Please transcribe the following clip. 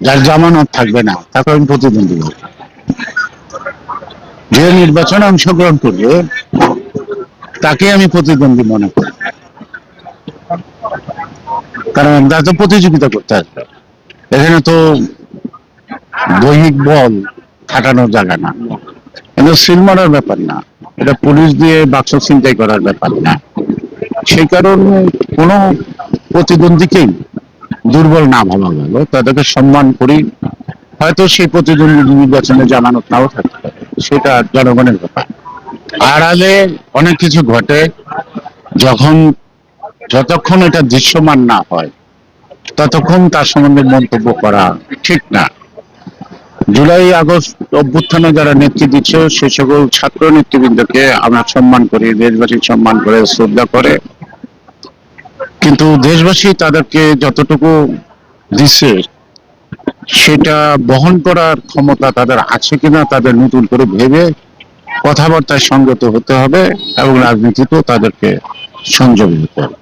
যার জামানত থাকবে না, তাকে আমি প্রতিদ্বন্দ্বী করব যে নির্বাচনে অংশগ্রহণ করবে, তাকে আমি প্রতিদ্বন্দ্বী মনে করি। কারণ তারা তো প্রতিযোগিতা করতে আসবে। এখানে তো দৈহিক বল খাটানোর জায়গা না। এটা সিল মারার ব্যাপার না। এটা পুলিশ দিয়ে বাক্স ছিনতাই করার ব্যাপার না। সেই কারণে কোনো প্রতিদ্বন্দ্বীকেই দুর্বল না ভাবা গেল তাদেরকে সম্মান করি। হয়তো সেই প্রতিদ্বন্দ্বী নির্বাচনে জামানত নাও থাকতে পারে, সেটা জনগণের ব্যাপার। আড়ালে অনেক কিছু ঘটে, যখন যতক্ষণ এটা দৃশ্যমান না হয়, ততক্ষণ তার সম্বন্ধে মন্তব্য করা ঠিক না। জুলাই আগস্ট অভ্যুত্থানে যারা নেতৃত্ব দিচ্ছে, সে সকল ছাত্র নেতৃবৃন্দকে আমরা সম্মান করি দেশবাসী সম্মান করে, শ্রদ্ধা করে কিন্তু দেশবাসী তাদেরকে যতটুকু দিচ্ছে সেটা বহন করার ক্ষমতা তাদের আছে কিনা তাদের নতুন করে ভেবে কথাবার্তায় সংগত হতে হবে এবং রাজনীতিতেও তাদেরকে সংযমী হতে হবে।